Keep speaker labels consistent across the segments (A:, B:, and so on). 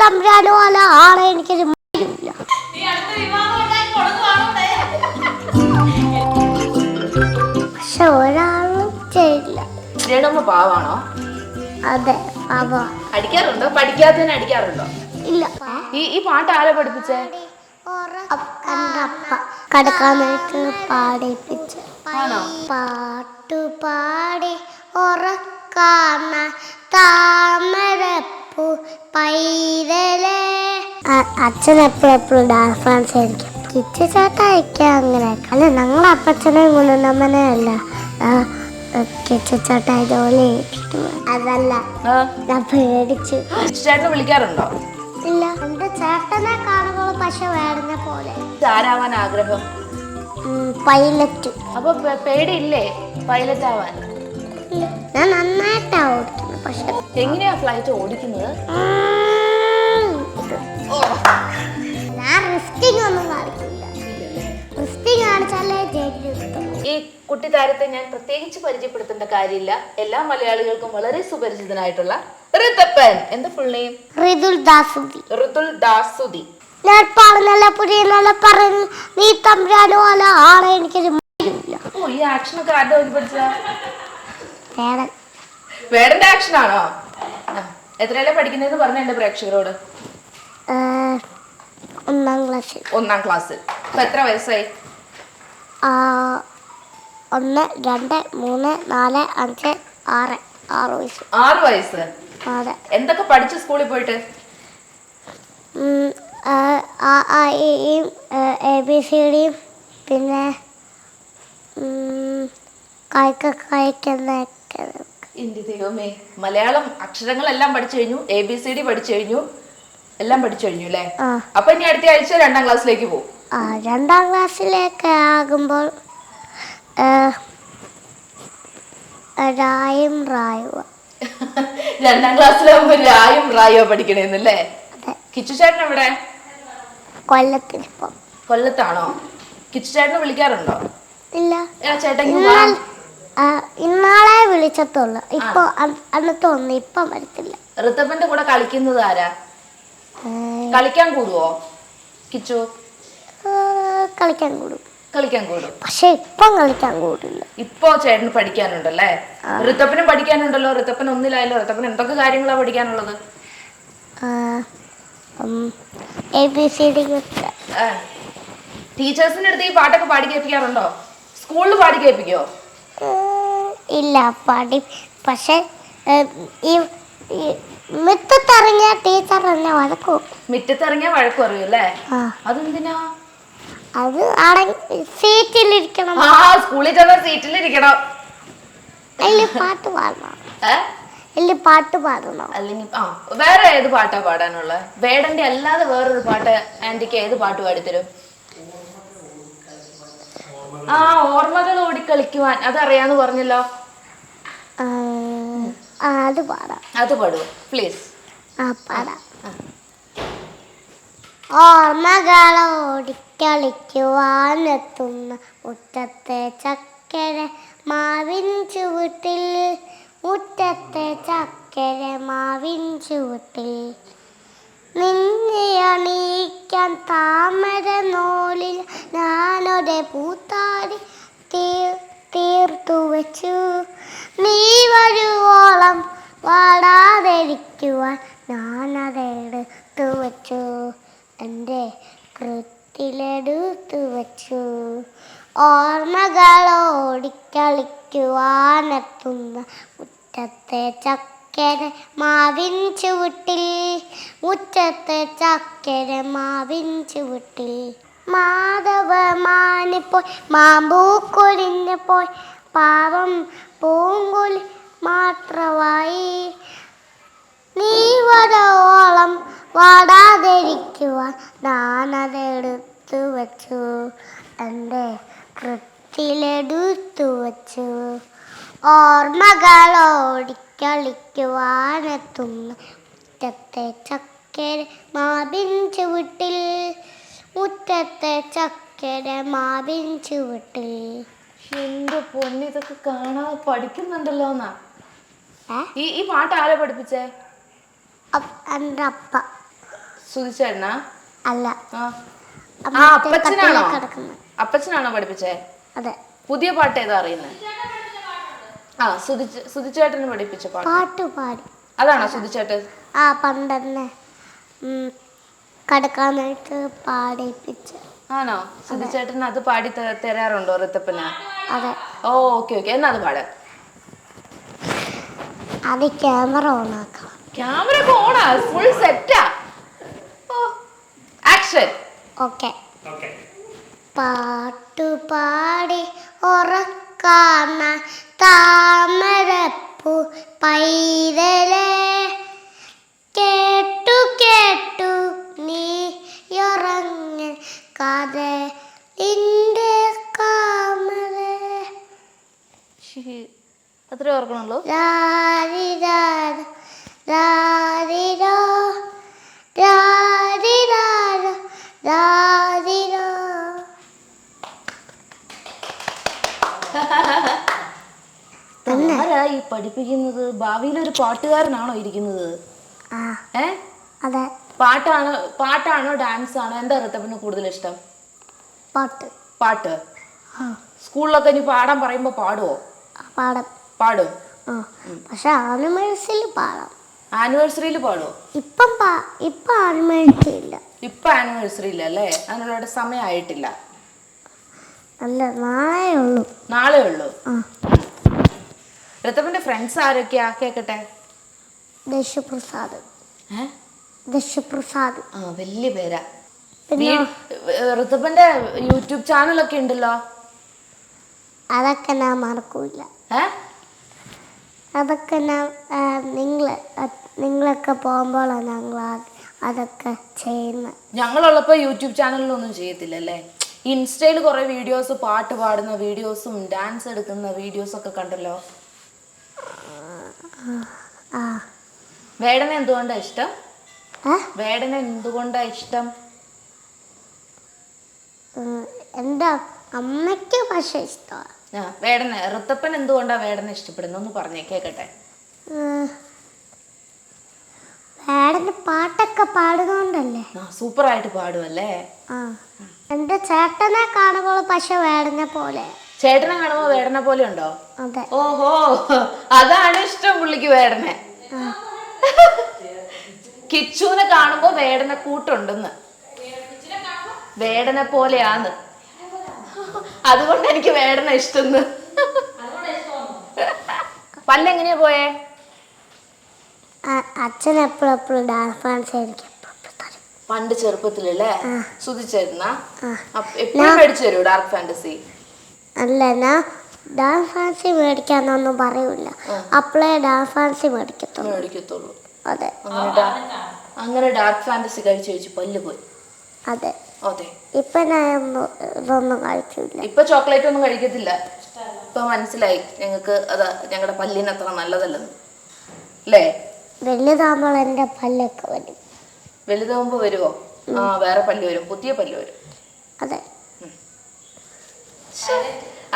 A: തമ്പുരാനോ അല്ല ആളെ എനിക്കൊരു മടിയില്ല പക്ഷെ ഒരാളും ചെയ്യില്ല
B: രേണുമ്മ പാവാണോ?
A: അതെ പാവ
B: അടിക്കാറുണ്ടോ? പഠിക്കാത്തതിന് അടിക്കാറുണ്ടോ?
A: ഇല്ല
B: ഈ ഈ പാട്ട് ആരാ പഠിപ്പിച്ചേ?
A: അപ്പ കടക്കാനായിട്ട് പാടിപ്പിച്ച് പാട്ടു പാടി ഉറക്കാന താമരപ്പൂ പൈതലേ. അച്ഛൻ എപ്പോഴും എപ്പോഴും ഡാൻസ് ഡാൻസ് ആയിരിക്കും. കിച്ചു ചേട്ടായിക്ക് അങ്ങനെ അല്ല ഞങ്ങൾ അപ്പച്ചനെ കൊണ്ടുവന്നമ്മനെ അല്ല കിച്ചു ചേട്ടാ ജോലി അതല്ല ഞാൻ പേടിച്ചു.
B: ചേട്ടനെ വിളിക്കാറുണ്ടോ?
A: ഇല്ല. എന്റെ ചേട്ടനെ കാണുമ്പോൾ പക്ഷെ വേടുന്ന പോലെ.
B: ആരാവാൻ ആഗ്രഹം?
A: പൈലറ്റ്.
B: അപ്പൊ പേ- പേടിയില്ലേ? പൈലറ്റ് ആവാൻ
A: ഞാൻ നന്നായിട്ടാ ഓടിക്കുന്നത് പക്ഷെ
B: എങ്ങനെയാ ഫ്ലൈറ്റ് ഓടിക്കുന്നത്?
A: ഞാൻ റിസ്റ്റിംഗ് ഒന്നും കാണിക്കില്ല. റിസ്റ്റിംഗ് കാണിച്ചാലേ
B: ഈ കുട്ടി താരത്തെ ഞാൻ പ്രത്യേകിച്ച് പരിചയപ്പെടുത്തേണ്ട കാര്യമില്ല. എല്ലാ മലയാളികൾക്കും വളരെ സുപരിചിതനായിട്ടുള്ള ഋതപ്പൻ എന്താ ഫുൾ നെയിം
A: റിതുൽ ദാസുദി.
B: ഋതുൽ ദാസുദി.
A: ഞാൻ പറഞ്ഞു നീ തമ്പുരാനോ അല്ല ആളെ എനിക്കൊരു
B: ഈ ആക്ഷനൊക്കെ ആരുടെ നോക്കി പഠിച്ച
A: വേടൻ
B: വേടന്റെ ആക്ഷൻ ആണോ? എത്രയല്ല പഠിക്കുന്നതെന്ന് പറഞ്ഞ എന്റെ പ്രേക്ഷകരോട്.
A: ഒന്നാം ക്ലാസ്സിൽ
B: ഒന്നാം ക്ലാസ്സിൽ ഇപ്പൊ എത്ര വയസ്സായി?
A: ഒന്ന് രണ്ട് മൂന്ന് നാല് അഞ്ച് ആറ്. ആറ് വയസ്സ്.
B: ആറ് വയസ്സ്.
A: അതെ.
B: എന്തൊക്കെ പഠിച്ചു സ്കൂളിൽ പോയിട്ട്?
A: എ ബി സി ഡിയും പിന്നെ കായ്ക്ക കായ്ക്കുന്നൊക്കെ
B: എന്റെ ദൈവമേ. മലയാളം അക്ഷരങ്ങളെല്ലാം പഠിച്ചു കഴിഞ്ഞു. എ ബി സി ഡി പഠിച്ചു കഴിഞ്ഞു. എല്ലാം പഠിച്ചു കഴിഞ്ഞു അല്ലേ? അപ്പൊ ഇനി അടുത്ത ആഴ്ച രണ്ടാം ക്ലാസ്സിലേക്ക് പോകും.
A: ആ രണ്ടാം ക്ലാസ്സിലേക്ക് ആകുമ്പോൾ രായും റായുവ.
B: രണ്ടാം ക്ലാസ്സിലാകുമ്പോ രായും റായോ പഠിക്കണേന്നല്ലേ കിച്ചു ചേട്ടൻ എവിടെ?
A: കൊല്ലത്തിലിപ്പം
B: കൊല്ലത്താണോ? കിച്ചു ചേട്ടനെ വിളിക്കാറുണ്ടോ?
A: ഇല്ല.
B: ചേട്ടൻ
A: ഇന്നാളെ വിളിച്ചത്തുള്ളു. ഇപ്പൊ അന്നത്തെ ഒന്ന് ഇപ്പം വരത്തില്ല.
B: ഋതപ്പന്റെ കൂടെ കളിക്കുന്നത് ആരാ? കളിക്കാൻ കൂടുവോ? കിച്ചു?
A: കളിക്കാൻ കൂടും.
B: കളിക്കാൻ കൂടും.
A: പക്ഷെ ഇപ്പം കളിക്കാൻ കൂടില്ല
B: ഇപ്പോ ചേട്ടന് പഠിക്കാനുണ്ടല്ലേ? ഋതപ്പനും പഠിക്കാനുണ്ടല്ലോ? ഋതപ്പൻ ഒന്നിലായല്ലോ? ഋതപ്പൻ എന്തൊക്കെ കാര്യങ്ങളാ പഠിക്കാനുള്ളത്?
A: ഡി
B: ടീച്ചേഴ്സിന്റെ അടുത്ത് ഈ പാട്ടൊക്കെ പാടി കേൾപ്പിക്കാറുണ്ടോ? സ്കൂളിൽ പാടി കേൾപ്പിക്കോ?
A: ഇല്ല പാടി പക്ഷെ ഈ ഈ ടീച്ചർ തന്നെ വഴക്കും.
B: മുറ്റത്തിറങ്ങിയ വഴക്ക് പറയൂ അല്ലേ?
A: ആ.
B: അതെന്തിനാ?
A: അത് അടങ്ങി സീറ്റിലിരിക്കണം.
B: ആ സ്കൂളിൽ ചെന്ന സീറ്റിലിരിക്കണം.
A: അതിൽ പാട്ട് പാടണം.
B: ഏ?
A: അതിൽ പാട്ട് പാടണം.
B: അല്ലെങ്കിൽ ആ വേറെ ഏത് പാട്ടാ പാടാനുള്ളത് വേടന്റെ അല്ലാതെ വേറൊരു പാട്ട് ആന്റിക്ക് ഏത് പാട്ട് പാടിത്തരും? ആ ഓർമ്മകൾ ഓടിക്കളിക്കുവാൻ അതറിയാന്ന് പറഞ്ഞല്ലോ.
A: അത് പാടാം.
B: അത് പാടുവോ? പ്ലീസ്
A: ആ പാടാം. എത്തുന്ന മുറ്റത്തെ ചക്കര മാവിൻ ചുവട്ടിൽ. മുറ്റത്തെ ചക്കര മാവിൻ ചുവട്ടിൽ. നിന്നെ അണിയിക്കാൻ താമര നോലിൽ ഞാനൊരു പൂത്താടി തീർ തീർത്തു വച്ചു. നീ വരുവോളം വാടാതിരിക്കുവാൻ ഞാനതെടുത്തു വച്ചു. എന്റെ കൃത്തിലെടുത്തു വച്ചു. ഓർമ്മകളോടിക്കളിക്കുവാനെത്തുന്ന മുറ്റത്തെ ചക്കര മാവിൻ ചുവട്ടിൽ. മുറ്റത്ത് ചക്കര മാവിൻ ചുവട്ടിൽ. മാധവ മാനിപ്പോയി മാമ്പൂ കൊലിഞ്ഞു പോയി. പാവം പൂങ്കുലി മാത്രമായി. നീ വരോളം വാടാതിരിക്കുവാൻ ഞാനതെടുത്തു വച്ചു. എന്റെ കൃത്തിലെടുത്തു വച്ചു. ഓർമ്മകളോടിക്കളിക്കുവാനെത്തുന്ന. മുറ്റത്തെ ചക്കര മാവിൻ ചുവട്ടിൽ മുറ്റത്തെ ചക്കര മാവിൻ ചുവട്ടിൽ.
B: എന്റെ പൊന്നു ഇതൊക്കെ കാണാതെ പഠിക്കുന്നുണ്ടല്ലോ എന്നാ. ഈ ഈ പാട്ട് ആരാ പഠിപ്പിച്ചേ?
A: എന്റെ അപ്പ.
B: സുധിച്ചേട്ടനാ?
A: അല്ല.
B: അപ്പച്ചനാണോ? അപ്പച്ചനാണോ പഠിപ്പിച്ചേ?
A: അതെ.
B: പുതിയ പാട്ട് ഏതാ അറിയുന്നത് ആ സുധിച്ച് സുധിച്ചേട്ടന് പഠിപ്പിച്ച പാട്ട്.
A: പാട്ട് പാടി.
B: അതാണോ സുധിച്ചേട്ടൻ
A: ആ പണ്ടെന്നെ കടക്കാനായിട്ട് പാടിപ്പിച്ച.
B: ആണോ? സുധിച്ചേട്ടൻ അത് പാടി തരാറുണ്ടോ ഋത്തപ്പന്
A: അതെ.
B: ഓ ഓക്കെ ഓക്കെ. എന്നാ അത് പാടാം.
A: അത് ക്യാമറ ഓണാക്കണം
B: ക്യാമറ ഒക്കെ ഓണാ. ഫുൾ സെറ്റാ ഓ ആക്ഷൻ
A: ഓക്കെ. പാട്ടുപാടി ഉറക്കാന. താമരപ്പൂ പൈതലേ കേട്ടു കേട്ടു നീ ഉറങ്ങ കഥ ഇന്റെ കാമര
B: അത്രേ ഓർക്കണുള്ളൂ
A: രാരി രാരിരോ, രാരിരാര,
B: ആരാ ഈ പഠിപ്പിക്കുന്നത്? ഭാവിയിൽ ഒരു പാട്ടുകാരനാണോ ഇരിക്കുന്നത്?
A: ആ.
B: ഏ?
A: അതെ.
B: പാട്ടാണോ പാട്ടാണോ ഡാൻസ് ആണോ? എന്താ റിത്തപ്പിന് കൂടുതൽ ഇഷ്ടം?
A: പാട്ട്.
B: പാട്ട്. സ്കൂളിലൊക്കെ ഇനി പാടാൻ പറയുമ്പോ പാടുവോ?
A: പാടാം. പക്ഷെ ആനിവേഴ്സറിയിൽ പാടാം.
B: ആനിവേഴ്സറിയിൽ പാടുവോ?
A: ഇപ്പം ഇപ്പൊ ആനിവേഴ്സറി ഇല്ല
B: ഇപ്പൊ ആനിവേഴ്സറി ഇല്ല അല്ലേ? അതിനുള്ള സമയമായിട്ടില്ല.
A: അല്ല നാളെ ഉള്ളൂ
B: നാളെ ഉള്ളൂ
A: ആ
B: ഋത്തപ്പന്റെ ഫ്രണ്ട്സ് ആരൊക്കെയാ? കേക്കട്ടെ.
A: ദശപ്രസാദ്.
B: ഏ?
A: ദശപ്രസാദ്.
B: ആ വലിയ പേരാ.
A: പിന്നെ
B: യൂട്യൂബ് ചാനൽ ഒക്കെ ചാനലൊക്കെ ഉണ്ടല്ലോ?
A: അതൊക്കെ ഞാൻ മറക്കൂല.
B: ഏ?
A: അതൊക്കെ ഞാൻ നിങ്ങൾ നിങ്ങളൊക്കെ പോകുമ്പോഴാണ് ഞങ്ങൾ അതൊക്കെ ചെയ്യുന്നത്
B: ഞങ്ങളുള്ളപ്പോ യൂട്യൂബ് ചാനലിലൊന്നും ചെയ്യത്തില്ല അല്ലേ ഇൻസ്റ്റയിൽ കുറെ വീഡിയോസ് പാട്ട് പാടുന്ന വീഡിയോസും ഡാൻസ് എടുക്കുന്ന വീഡിയോസ് ഒക്കെ കണ്ടല്ലോ? വേടന എന്തുകൊണ്ടാ ഇഷ്ടം? വേടന എന്തുകൊണ്ടാ ഇഷ്ടം?
A: എന്താ? അമ്മയ്ക്ക് പക്ഷെ
B: ഇഷ്ടം വേടന ഋത്തപ്പൻ എന്തുകൊണ്ടാ വേടന ഇഷ്ടപ്പെടുന്നു ഒന്ന് പറഞ്ഞേ കേക്കട്ടെ.
A: വേടന പാട്ടൊക്കെ പാടുന്നോണ്ടല്ലേ?
B: സൂപ്പർ സൂപ്പറായിട്ട് പാടുമല്ലേ
A: എന്റെ ചേട്ടനെ കാണുമ്പോൾ പക്ഷെ വേടനെ പോലെ.
B: ചേട്ടനെ കാണുമ്പോ വേടനെ പോലെ ഉണ്ടോ?
A: അതെ.
B: ഓഹോ അതാണ് ഇഷ്ടം പുള്ളിക്ക് വേടനെ. കിച്ചുവിനെ കാണുമ്പോ വേടന കൂട്ടുണ്ടെന്ന്. വേടനെ പോലെയാന്ന്. അതുകൊണ്ട് എനിക്ക് വേടന ഇഷ്ടന്ന്. പല്ലെങ്ങനെയാ പോയേ?
A: അച്ഛൻ എപ്പോഴും എപ്പോഴും ഡാൻസ് ഡാൻസ് എനിക്ക്
B: പണ്ട് ചെറുപ്പത്തിലല്ലേ? സുധിച്ചേരുന്ന. എപ്പോഴും മേടിച്ചു തരൂ ഡാർക്ക് ഫാന്റസി
A: അല്ല ഞാൻ ഡാൻസ് ഫാൻസി മേടിക്കാന്നൊന്നും പറയൂല. അപ്പളേ ഡാൻസ് ഫാൻസി മേടിക്കത്തുള്ളൂ.
B: മേടിക്കത്തുള്ളൂ.
A: അതെ.
B: അങ്ങനെ ഡാ- അങ്ങനെ ഡാർക്ക് ഫാന്റസി കഴിച്ചു കഴിച്ച് പല്ല് പോയി.
A: അതെ.
B: അതെ.
A: ഇപ്പൊ ഞാൻ ഒന്നും ഇതൊന്നും കഴിച്ചില്ല
B: ഇപ്പൊ ചോക്ലേറ്റ് ഒന്നും കഴിക്കത്തില്ല. ഇപ്പൊ മനസ്സിലായി ഞങ്ങൾക്ക് അത് ഞങ്ങളുടെ പല്ലിന് അത്ര നല്ലതല്ലെന്ന്. അല്ലേ
A: വലുതാകുമ്പോൾ എന്റെ പല്ലൊക്കെ വരും.
B: വലുതാവുമ്പോ വരുവോ? ആ വേറെ പല്ല് വരും. പുതിയ പല്ല് വരും.
A: അതെ.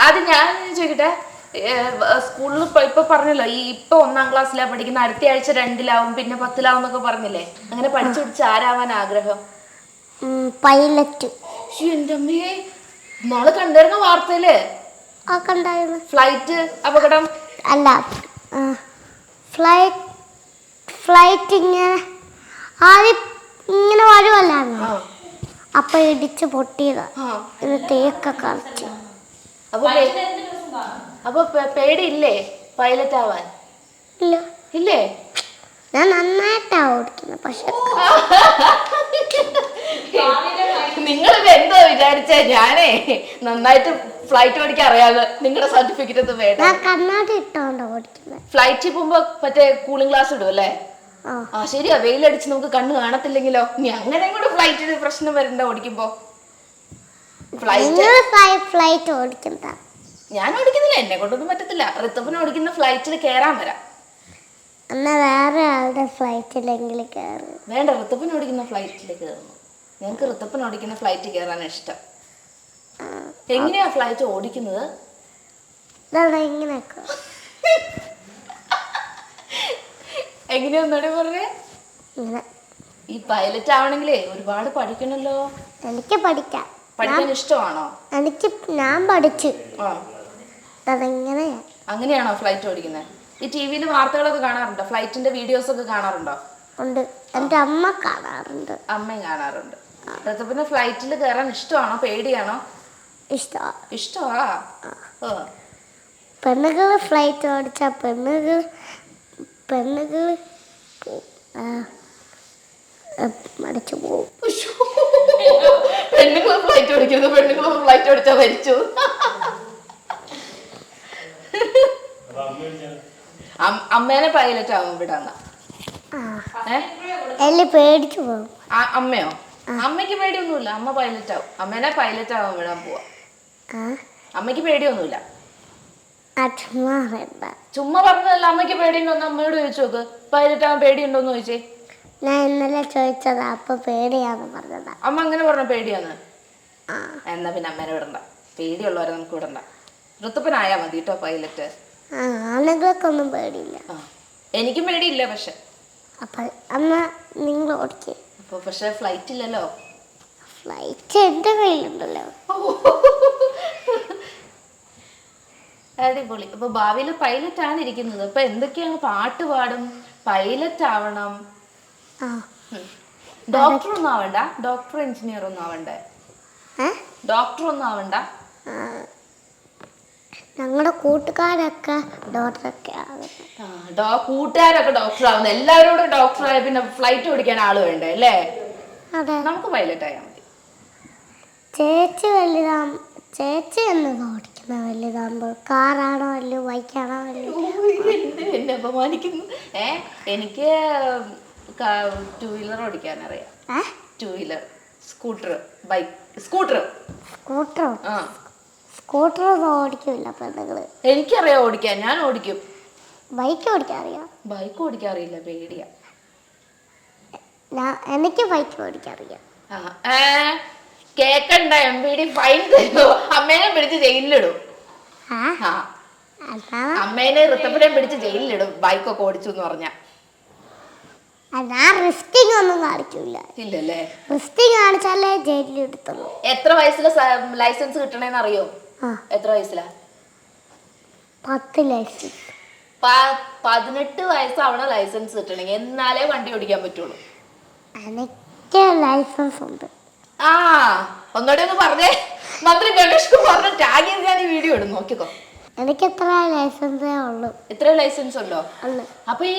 B: ആദ്യം ഞാൻ ചോദിക്കട്ടെ സ്കൂളിൽ ഇപ്പൊ പറഞ്ഞല്ലോ ഈ ഇപ്പൊ ഒന്നാം ക്ലാസ്സിലാ പഠിക്കുന്ന അടുത്ത ആഴ്ച രണ്ടിലാവും പിന്നെ പത്തിലാവും എന്നൊക്കെ പറഞ്ഞില്ലേ? അങ്ങനെ പഠിച്ചു പഠിച്ച് ആരാവാൻ ആഗ്രഹം?
A: പൈലറ്റ്.
B: എന്റെ അമ്മയെ അമ്മേ നാളെ
A: കണ്ടായിരുന്ന. വാർത്തയിൽ
B: ഫ്ലൈറ്റ് അപകടം?
A: അല്ല ഫ്ലൈറ്റ് ഫ്ലൈറ്റ് ഇങ്ങനെ ആദ്യം ഇങ്ങനെ വരുമല്ലായിരുന്നു അപ്പൊ ഇടിച്ച് പൊട്ടിയതാ. ഇത് തേക്കൊക്കെ കളിച്ചു
B: അപ്പൊ പേടിയില്ലേ? പൈലറ്റ് ആവാൻ?
A: ഇല്ല.
B: ഇല്ലേ?
A: ഞാൻ നന്നായിട്ടാ ഓടിക്കുന്നത് പക്ഷെ
B: നിങ്ങളിത് എന്തോ വിചാരിച്ച? ഞാനേ നന്നായിട്ട് ഫ്ലൈറ്റ് ഓടിക്കാൻ അറിയാതെ നിങ്ങളുടെ സർട്ടിഫിക്കറ്റ് ഒന്നും വേണ്ട
A: ഞാൻ കണ്ണാടി ഇട്ടോണ്ടാ ഓടിക്കുന്നത്
B: ഫ്ലൈറ്റിൽ പോകുമ്പോ മറ്റേ കൂളിംഗ് ഗ്ലാസ് ഇടും അല്ലേ?
A: ആ.
B: ശരിയാ. വെയിലടിച്ച് നമുക്ക് കണ്ണ് കാണത്തില്ലെങ്കിലോ? നീ അങ്ങനെ കൂടെ ഫ്ലൈറ്റിന് പ്രശ്നം വരണ്ട ഓടിക്കുമ്പോ. ഫ്ലൈറ്റ്
A: ഓടിക്കുന്നതാ.
B: ഞാൻ ഓടിക്കുന്നില്ല എന്നെ കൊണ്ടൊന്നും പറ്റത്തില്ല. ഋത്തപ്പന് ഓടിക്കുന്ന ഫ്ലൈറ്റിൽ കയറാൻ വരാം.
A: എന്നാ വേറെ ആളുടെ ഫ്ലൈറ്റിലെങ്കിലും കയറി
B: വേണ്ട ഋത്തപ്പൻ ഓടിക്കുന്ന ഫ്ലൈറ്റിൽ കയറുന്നു ഞങ്ങൾക്ക് ഋത്തപ്പൻ ഓടിക്കുന്ന ഫ്ലൈറ്റ് കയറാൻ ഇഷ്ടം. എങ്ങനെയാ ഫ്ലൈറ്റ് ഓടിക്കുന്നത്?
A: ഇങ്ങനെയൊക്കെ?
B: പറഞ്ഞേ? ഈ പൈലറ്റ് ആവണെങ്കിലേ ഒരുപാട് പഠിക്കണല്ലോ.
A: എനിക്ക് പഠിക്കാം.
B: പഠിക്കാൻ ഇഷ്ടമാണോ?
A: എനിക്ക് ഞാൻ പഠിച്ചു.
B: ആ. അങ്ങനെയാണോ ഫ്ലൈറ്റ് ഓടിക്കുന്നത് ഈ ടി വിയിൽ വാർത്തകളൊക്കെ കാണാറുണ്ടോ? ഫ്ലൈറ്റിന്റെ വീഡിയോസ് ഒക്കെ കാണാറുണ്ടോ?
A: ഉണ്ട്. എന്റെ അമ്മ കാണാറുണ്ട്.
B: അമ്മയും കാണാറുണ്ട്. പിന്നെ ഫ്ലൈറ്റിൽ കയറാൻ ഇഷ്ടമാണോ? പേടിയാണോ? ഇഷ്ടമാ ഓ
A: പെണ്ണുകൾ ഫ്ലൈറ്റ് ഓടിച്ച പെണ്ണുകൾ പെണ്ണുകൾ മടിച്ചു പോകും
B: പെണ്ണുങ്ങൾ ഫ്ലൈറ്റ് ഓടിക്കരുത്. പെണ്ണുങ്ങൾ ഫ്ലൈറ്റ് ഓടിച്ചാ മരിച്ചു. അമ്മേനെ പൈലറ്റ് ആവും
A: വിടാന്ന പേടിച്ചു പോകും
B: അമ്മയോ? അമ്മയ്ക്ക് പേടിയൊന്നുമില്ല. അമ്മ പൈലറ്റ് ആവും. അമ്മേനെ പൈലറ്റ് ആവാൻ വിടാൻ പോവാ.
A: അമ്മയ്ക്ക്
B: അമ്മയ്ക്ക് പേടിയൊന്നുമില്ല.
A: ചുമ്മാ
B: പറഞ്ഞതല്ല. അമ്മയ്ക്ക് പേടിയുണ്ടോന്ന് അമ്മയോട് ചോദിച്ചു നോക്ക്. പൈലറ്റ് ആവാൻ പേടിയുണ്ടോന്ന് ചോദിച്ചേ.
A: ഞാൻ ഇന്നലെ ചോദിച്ചതാ അപ്പൊ പേടിയാന്ന് പറഞ്ഞതാ.
B: അമ്മ അങ്ങനെ പറഞ്ഞ പേടിയാന്ന്?
A: ആ.
B: എന്നാ പിന്നെ അമ്മേനെ വിടണ്ട. പേടിയുള്ളവരെ നമുക്ക് വിടണ്ട. ഋത്തുപ്പനായാ മതി കേട്ടോ പൈലറ്റ്.
A: ആ ആണുങ്ങൾക്കൊന്നും പേടിയില്ല.
B: ആ. എനിക്കും പേടിയില്ല പക്ഷെ.
A: അപ്പൊ അമ്മ നിങ്ങൾ ഓടിക്കേ.
B: അപ്പൊ പക്ഷെ ഫ്ലൈറ്റ് ഇല്ലല്ലോ.
A: ഫ്ലൈറ്റ് എന്റെ കയ്യിലുണ്ടല്ലോ.
B: അടിപൊളി. അപ്പൊ ഭാവിയിൽ പൈലറ്റ് ആണ് ഇരിക്കുന്നത്. അപ്പൊ എന്തൊക്കെയാണ് പാട്ട് പാടും? പൈലറ്റ് ആവണം. ഡോക്ടർ ഒന്നും ആവണ്ട. ഡോക്ടർ എഞ്ചിനീയർ ഒന്നും ആവണ്ടേ? ഡോക്ടർ ഒന്നും ആവണ്ട.
A: ഞങ്ങളുടെ കൂട്ടുകാരൊക്കെ ഡോക്ടറൊക്കെ
B: കൂട്ടുകാരൊക്കെ ഡോക്ടർ ആവുന്നു. എല്ലാവരോടും ഡോക്ടർ ആയ പിന്നെ ഫ്ലൈറ്റ് ഓടിക്കാൻ ആൾ വേണ്ടേ അല്ലേ? നമുക്ക് പൈലറ്റ് ആയാൽ മതി.
A: ചേച്ചി വലുതാ ചേച്ചി എന്ന് ഓടിക്കുന്ന വലുതാകുമ്പോൾ കാറാണോ അല്ലയോ ബൈക്കാണോ അല്ലയോ?
B: എന്നെ അപമാനിക്കുന്നു? ഏ എനിക്ക് ടൂ വീലർ ഓടിക്കാൻ അറിയാം. Two wheeler scooter bike. Scooter.
A: Scooter
B: ആ.
A: സ്കൂട്ടർ ഓടിക്കില്ല
B: എനിക്കറിയാം ഓടിക്കാൻ. ഞാൻ ഓടിക്കും.
A: ബൈക്ക് ഓടിക്കാൻ അറിയാം?
B: ബൈക്ക് ഓടിക്കാൻ അറിയില്ല. പേടിയാ.
A: എനിക്ക് ബൈക്ക് ഓടിക്കാൻ അറിയാം.
B: കേക്കണ്ട. എം പി ഡി ഫൈൻ തരുമോ അമ്മേനെ പിടിച്ച് ജയിലിലിടും. അമ്മേനെ ഋത്തപ്പനെയും പിടിച്ച് ജയിലിലിടും. ബൈക്കൊക്കെ ഓടിച്ചു എന്ന് പറഞ്ഞ.
A: ഞാൻ റിസ്റ്റിംഗ് ഒന്നും കാണിക്കില്ല
B: ഇല്ലല്ലേ?
A: റിസ്റ്റിംഗ് കാണിച്ചാലേ ജയിലിൽ എടുത്തുള്ളൂ.
B: എത്ര വയസ്സിലെ ലൈസൻസ് കിട്ടണേന്ന് അറിയോ എത്ര വയസ്സിലാ?
A: പത്ത് ലൈസൻസ്
B: പതിനെട്ട് വയസ്സാവണ ലൈസൻസ് കിട്ടണമെങ്കിൽ എന്നാലേ വണ്ടി ഓടിക്കാൻ പറ്റുള്ളൂ.
A: എനിക്ക് ലൈസൻസ് ഉണ്ട്.
B: ആ ഒന്നോടെ ഒന്ന് പറഞ്ഞേ. മന്ത്രി ഗണേഷ് കുമാറിന്റെ ടാഗ് ചെയ്ത് ഞാൻ ഈ വീഡിയോ ഇടും നോക്കിക്കോ.
A: എനിക്ക് എത്ര ലൈസൻസേ ഉള്ളൂ.
B: എത്ര ലൈസൻസ് ഉണ്ടോ? അപ്പൊ ഈ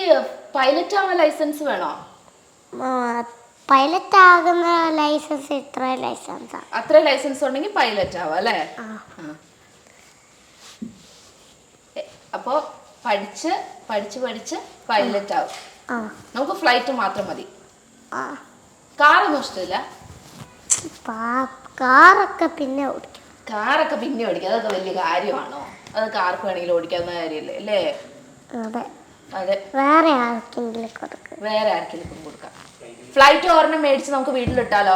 B: പൈലറ്റ് ആവാൻ ലൈസൻസ് വേണോ?
A: പൈലറ്റ് ആകുന്ന ലൈസൻസ് ഇത്ര ലൈസൻസാ
B: അത്ര ലൈസൻസ് ഉണ്ടെങ്കിൽ പൈലറ്റ് ആവാം അല്ലേ. അപ്പോ പഠിച്ച് പഠിച്ച് പഠിച്ച് പൈലറ്റ് ആവും. നമുക്ക് ഫ്ലൈറ്റ് മാത്രം മതി.
A: ആ.
B: കാറൊന്നും ഇഷ്ടമില്ല?
A: പാ- കാറൊക്കെ പിന്നെ ഓടിക്കും.
B: കാറൊക്കെ പിന്നെ ഓടിക്കും. അതൊക്കെ വലിയ കാര്യമാണോ? അതൊക്കെ ആർക്ക് വേണമെങ്കിലും ഓടിക്കാവുന്ന കാര്യമല്ലേ? അല്ലേ?
A: അതെ.
B: അതെ.
A: വേറെ ആർക്കെങ്കിലും കൊടുക്കും.
B: വേറെ ആർക്കെങ്കിലും കൊടുക്കാം. ഫ്ലൈറ്റ് ഓർണം മേടിച്ച് നമുക്ക് വീട്ടിലിട്ടാലോ?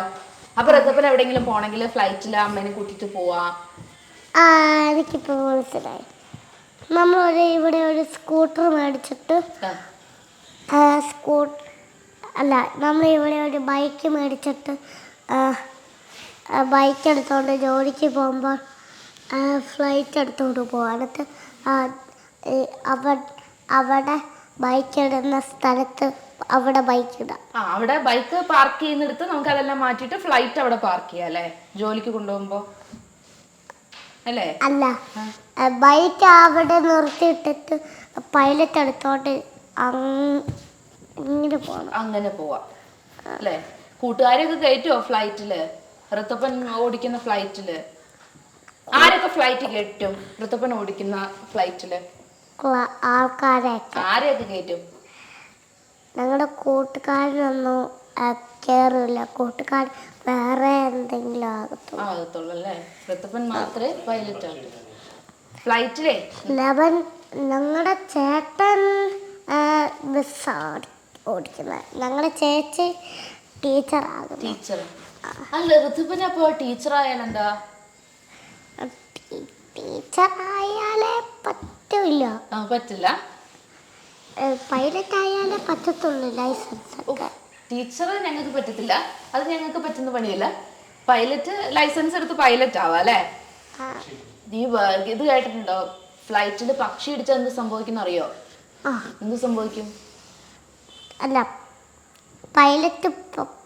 B: അപ്പൊ റത്തപ്പൻ എവിടെയെങ്കിലും പോണെങ്കിൽ ഫ്ലൈറ്റിൽ അമ്മേനെ കൂട്ടിട്ട് പോവാം.
A: ആ എനിക്കിപ്പോൾ മനസ്സിലായി. നമ്മളൊരു ഇവിടെ ഒരു സ്കൂട്ടർ മേടിച്ചിട്ട്
B: ആ,
A: സ്കൂ അല്ല നമ്മൾ ഇവിടെ ഒരു ബൈക്ക് മേടിച്ചിട്ട് ബൈക്ക് എടുത്തോണ്ട് ജോലിക്ക് പോകുമ്പോൾ ഫ്ലൈറ്റ് എടുത്തോണ്ട് പോവാം. എന്നിട്ട് അവ- അവിടെ ബൈക്ക് ഇടുന്ന സ്ഥലത്ത് അവിടെ ബൈക്ക് ഇടാം.
B: ആ അവിടെ ബൈക്ക് പാർക്ക് ചെയ്യുന്നിടത്ത് നമുക്ക് അതെല്ലാം മാറ്റിയിട്ട് ഫ്ലൈറ്റ് അവിടെ പാർക്ക് ചെയ്യാം അല്ലേ? ജോലിക്ക് കൊണ്ടുപോകുമ്പോ. അല്ലേ?
A: അല്ല ബൈക്ക് അവിടെ നിർത്തിയിട്ടിട്ട് പൈലറ്റ് എടുത്തോണ്ട് അങ്ങനെ പോകണം
B: അങ്ങനെ പോവാം. അല്ലേ? കൂട്ടുകാരെയൊക്കെ കയറ്റുമോ ഫ്ലൈറ്റിൽ ഋത്തപ്പൻ ഓടിക്കുന്ന ഫ്ലൈറ്റിൽ ആരൊക്കെ ഫ്ലൈറ്റ് കയറ്റും? ഋത്തപ്പൻ ഓടിക്കുന്ന
A: ഫ്ലൈറ്റിൽ ആൾക്കാരെയൊക്കെ.
B: ആരെയൊക്കെ കയറ്റും?
A: ഞങ്ങളുടെ കൂട്ടുകാരനൊന്നും കയറില്ല കൂട്ടുകാർ വേറെ എന്തെങ്കിലും ആകത്തുള്ളൂ.
B: ആകത്തുള്ളൂ അല്ലേ? ഋത്തപ്പൻ മാത്രമേ പൈലറ്റ് ആകൂ. ഫ്ലൈറ്റിലേ
A: ലവൻ ഞങ്ങളുടെ ചേട്ടൻ ബസ്സാണ് ഓടിക്കുന്നത് ഞങ്ങളുടെ ചേച്ചി ടീച്ചറാകും
B: ടീച്ചർ അല്ല ഋതുപ്പൻ അപ്പോൾ ടീച്ചർ ആയാലെന്താ?
A: ടീച്ചർ ആയാലേ പറ്റില്ല
B: ആ, പറ്റില്ല.
A: പൈലറ്റ് ആയാലേ പറ്റത്തുള്ളൂ ലൈസൻസ്
B: ടീച്ചർ ഞങ്ങൾക്ക് പറ്റത്തില്ല. അത് ഞങ്ങൾക്ക് പറ്റുന്ന പണിയല്ല. പൈലറ്റ് ലൈസൻസ് എടുത്ത് പൈലറ്റ് ആവാം അല്ലേ? നീ ഇത് കേട്ടിട്ടുണ്ടോ? ഫ്ലൈറ്റിൽ പക്ഷി ഇടിച്ചാൽ എന്ത് സംഭവിക്കുന്ന അറിയോ എന്ത് സംഭവിക്കും?
A: അല്ല പൈലറ്റ്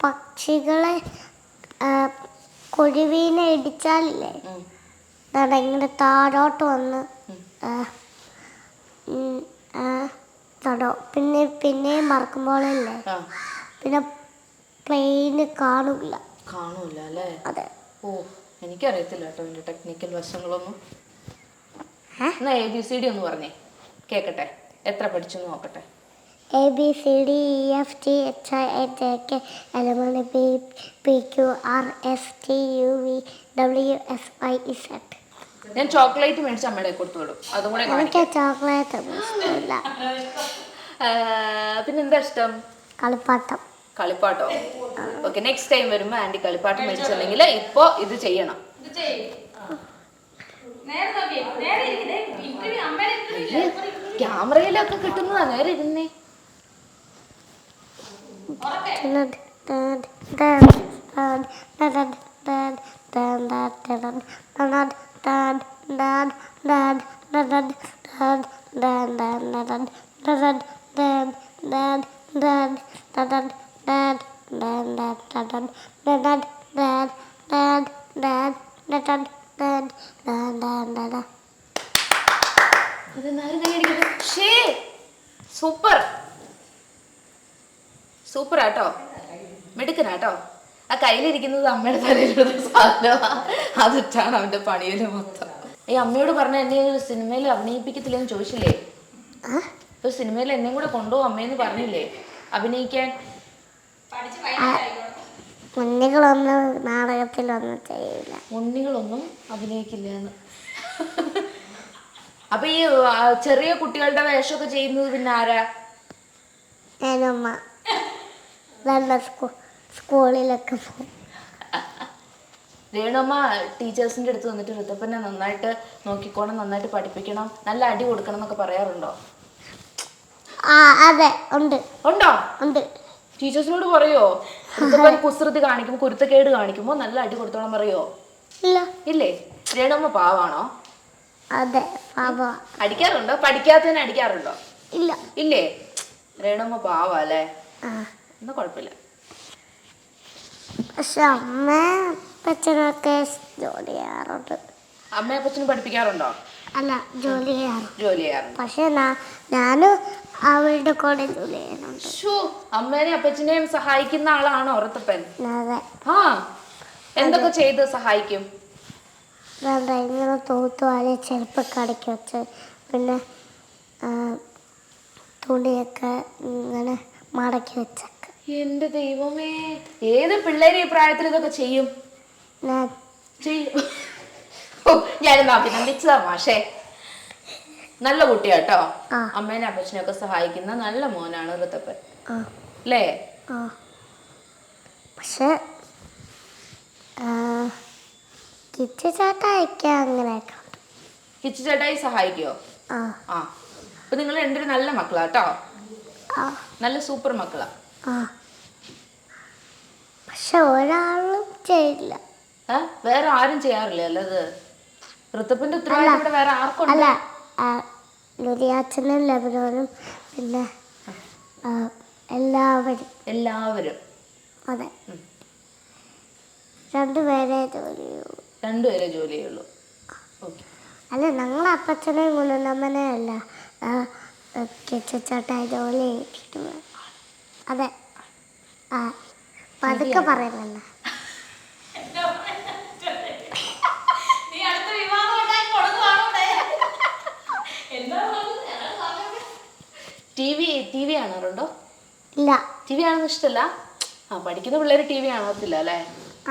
A: പക്ഷികളെ കൊഴുവീനെ ഇടിച്ചാലില്ലേ?
B: ഉം.
A: ഇങ്ങനെ താഴോട്ട് വന്ന് തടോ. പിന്നെ പിന്നെയും മറക്കുമ്പോഴല്ലേ? പിന്നെ പ്ലെയിന് കാണൂല.
B: കാണൂല അല്ലേ?
A: അതെ.
B: ഓ എനിക്കറിയത്തില്ല കേട്ടോ ഇതിന്റെ ടെക്നിക്കൽ വശങ്ങളൊന്നും? എന്നാ എ ബി സി ഡി ഒന്ന് പറഞ്ഞേ. കേക്കട്ടെ? എത്ര പഠിച്ചു നോക്കട്ടെ?
A: A B C D E F T H I A J K L M N P P Q R S T U V W S Y Z
B: ഞാൻ chocolate മേടിച്ച് അമ്മയുടെ കൊടുത്തു വിടും. അതും കൂടെ
A: എനിക്ക് ചോക്ലേറ്റ് ഒന്നും ഇഷ്ടമില്ല
B: പിന്നെ പിന്നെന്താ ഇഷ്ടം?
A: കളിപ്പാട്ടം.
B: കളിപ്പാട്ടോ? ഓക്കെ നെക്സ്റ്റ് ടൈം വരുമ്പോ ആന്റി കളിപ്പാട്ടം മേടിച്ചിട്ടുണ്ടെങ്കിൽ ഇപ്പൊ ഇത് ചെയ്യണം. ക്യാമറയിലൊക്കെ കിട്ടുന്നതാ നേരെ ഇരുന്നേ. അതെന്നാരും കൈയടിക്കുന്നത് ഷേ സൂപ്പർ സൂപ്പർ ആട്ടോ. മിടുക്കനാട്ടോ. ആ കയ്യിലിരിക്കുന്നത് അമ്മയുടെ തലയിലുള്ള സാധനമാണ് അതിട്ടാണ് അവന്റെ പണിയിൽ മൊത്തം. ഈ അമ്മയോട് പറഞ്ഞ എന്നെ ഒരു സിനിമയിൽ അഭിനയിപ്പിക്കത്തില്ലെന്ന് ചോദിച്ചില്ലേ? ഒരു സിനിമയിൽ എന്നെയും കൂടെ കൊണ്ടുപോകും അമ്മയെന്ന് പറഞ്ഞില്ലേ? അഭിനയിക്കാൻ.
A: ഉണ്ണികളൊന്നും നാടകത്തിലൊന്നും ചെയ്യില്ല.
B: ഉണ്ണികളൊന്നും അഭിനയിക്കില്ല എന്ന് അപ്പൊ ഈ ചെറിയ കുട്ടികളുടെ വേഷമൊക്കെ ചെയ്യുന്നത് പിന്നെ ആരാ?
A: ഞാനമ്മ നല്ല സ്കൂ സ്കൂളിലൊക്കെ പോകും.
B: രേണുമ്മ ടീച്ചേഴ്സിന്റെ അടുത്ത് വന്നിട്ട് ഋതപ്പനെ നന്നായിട്ട് നോക്കിക്കോണം നന്നായിട്ട് പഠിപ്പിക്കണം നല്ല അടി കൊടുക്കണം എന്നൊക്കെ പറയാറുണ്ടോ?
A: ആ അതെ ഉണ്ട്.
B: ഉണ്ടോ?
A: ഉണ്ട്.
B: ടീച്ചേഴ്സിനോട് പറയോ? കുസൃതി കാണിക്കുമ്പോ കുരുത്തക്കേട് കാണിക്കുമ്പോ നല്ല അടി കൊടുത്തോളം പറയോ?
A: ഇല്ല.
B: ഇല്ലേ? രേണുമ്മ പാവാണോ?
A: അതെ
B: അടിക്കാറുണ്ടോ? പഠിക്കാത്തതിനെ അടിക്കാറുണ്ടോ?
A: ഇല്ല.
B: ഇല്ലേ? രേണുമ്മ പാവാ അല്ലേ?
A: ആ.
B: എന്നാ കുഴപ്പമില്ല.
A: പക്ഷെ അമ്മ അപ്പച്ചനൊക്കെ ജോലി ചെയ്യാറുണ്ട്.
B: അമ്മയെ അപ്പച്ചനും പഠിപ്പിക്കാറുണ്ടോ?
A: അല്ല ജോലി ചെയ്യാറുണ്ട്.
B: ജോലി ചെയ്യാറുണ്ട്.
A: പക്ഷെ ഞാനും അവളുടെ കൂടെ ജോലി
B: ഷോ അമ്മേനെയും അപ്പച്ചനെയും സഹായിക്കുന്ന ആളാണോ ഋതപ്പൻ
A: അതെ.
B: ആ എന്തൊക്കെ ചെയ്ത് സഹായിക്കും?
A: വേണ്ട ഇങ്ങനെ തൂത്തു വാരി ചെരുപ്പ് കടക്കി വെച്ച് പിന്നെ തുണിയൊക്കെ ഇങ്ങനെ മടക്കി വെച്ചൊക്കെ
B: എന്റെ ദൈവമേ ഏത് പിള്ളേര് ഈ പ്രായത്തിൽ ഇതൊക്കെ ചെയ്യും? ചെയ്യും. ഓ ഞാനിന്ന് അഭിനന്ദിച്ചതാ മാഷേ. നല്ല കുട്ടിയാട്ടോ. അമ്മേനെ അപ്പച്ചനെ ഒക്കെ സഹായിക്കുന്ന നല്ല മോനാണ് ഋതപ്പൻ അല്ലേ
A: പക്ഷെ കിച്ചു ചേട്ടായിക്ക് അങ്ങനെയൊക്കെ ഉണ്ട്.
B: കിച്ചു ചേട്ടായി സഹായിക്കോ?
A: ആ.
B: അപ്പൊ നിങ്ങൾ രണ്ടൊരു നല്ല
A: മക്കളാട്ടോ
B: നല്ല സൂപ്പർ മക്കളാ.
A: ആ. പക്ഷെ ഒരാളും ചെയ്യില്ല.
B: വേറെ ആരും ചെയ്യാറില്ല? അല്ലത് ഋതുപിന്റെ ഉത്തരവാദിത്തം ഇവിടെ വേറെ ആർക്കുണ്ട്
A: അല്ല. ആ, ലബനോനും പിന്നെ ആ, എല്ലാവരും.
B: എല്ലാവരും.
A: അതെ. രണ്ടുപേരെ ജോലി
B: രണ്ടുപേരെ ജോലി ചെയ്യുള്ളൂ ഓക്കെ.
A: അല്ല ഞങ്ങൾ അപ്പച്ചനെയും കുഞ്ഞമ്മനെ അല്ല കിച്ചച്ചോട്ടായി ജോലി ചെയ്യിപ്പിക്കുന്നത് അതെ. പതുക്കെ പറയുന്നുണ്ട്
B: ടി വി ടി വി കാണാറുണ്ടോ?
A: ഇല്ല.
B: ടി വി കാണുന്ന ഇഷ്ടമല്ല ആ പഠിക്കുന്ന പിള്ളേർ ടി വി കാണത്തില്ല അല്ലേ?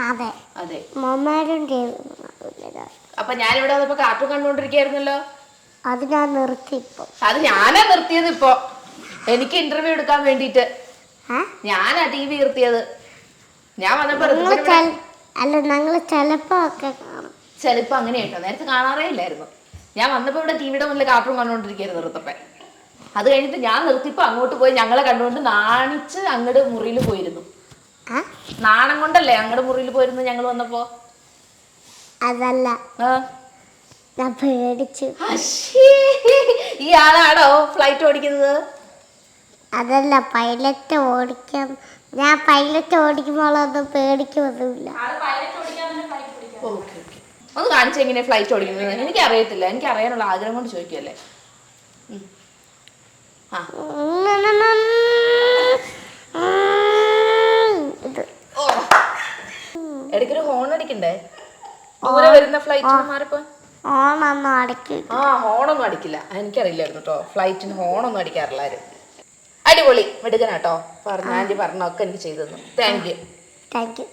A: അതെ.
B: അതെ.
A: മൊമ്മേരും
B: അപ്പൊ ഞാനിവിടെ വന്നപ്പോ കാർട്ടൂൺ കണ്ടുകൊണ്ടിരിക്കുകയായിരുന്നല്ലോ
A: അത് ഞാൻ നിർത്തി ഇപ്പൊ.
B: അത് ഞാനാ നിർത്തിയത് ഇപ്പൊ. എനിക്ക് ഇന്റർവ്യൂ എടുക്കാൻ വേണ്ടിയിട്ട്.
A: ഏ
B: ഞാനാ ടി വി നിർത്തിയത്. ഞാൻ വന്നപ്പോ
A: അല്ല ഞങ്ങൾ ചെലപ്പോ ഒക്കെ കാണും.
B: ചിലപ്പോ അങ്ങനെ കേട്ടോ. നേരത്തെ കാണാറേ ഇല്ലായിരുന്നു. ഞാൻ വന്നപ്പോ ഇവിടെ ടിവിയുടെ മുന്നിൽ കാർട്ടൂൺ കണ്ടുകൊണ്ടിരിക്കുകയായിരുന്നു ഋത്തപ്പൻ അത് കഴിഞ്ഞിട്ട് ഞാൻ നിർത്തിപ്പോ അങ്ങോട്ട് പോയി ഞങ്ങളെ കണ്ടുകൊണ്ട് നാണിച്ച് അങ്ങോട്ട് മുറിയിൽ പോയിരുന്നു. നാണം കൊണ്ടല്ലേ അങ്ങോട്ട് മുറിയിൽ പോയിരുന്നു ഞങ്ങൾ വന്നപ്പോ?
A: അതല്ല. ഞാൻ പേടിച്ചു.
B: ഈ ആളാണോ ഫ്ലൈറ്റ് ഓടിക്കുന്നത്?
A: അതല്ല പൈലറ്റ് ഓടിക്കാൻ ഞാൻ പൈലറ്റ് ഓടിക്കുമ്പോഴൊന്നും പേടിക്കൊന്നുമില്ല
B: ഓക്കെ ഓക്കെ. ഒന്ന് കാണിച്ചു എങ്ങനെ ഫ്ലൈറ്റ് ഓടിക്കുന്നത് എനിക്ക് അറിയത്തില്ല എനിക്ക് അറിയാനുള്ള ആഗ്രഹം കൊണ്ട് ചോദിക്കല്ലേ ആ.
A: ഇത്
B: ഓ. ഇടയ്ക്കൊരു ഹോൺ അടിക്കണ്ടേ? ദൂരെ വരുന്ന ഫ്ലൈറ്റ് മാറിപ്പോ ആ ഹോണൊന്നും അടിക്കില്ല. എനിക്കറിയില്ലായിരുന്നു കേട്ടോ ഫ്ലൈറ്റിന് ഹോണൊന്നും അടിക്കാറില്ല ആരും അടിപൊളി. മിടുക്കനാട്ടോ. പറഞ്ഞ ആന്റി പറഞ്ഞൊക്കെ എനിക്ക് ചെയ്തു താങ്ക് യു
A: താങ്ക് യു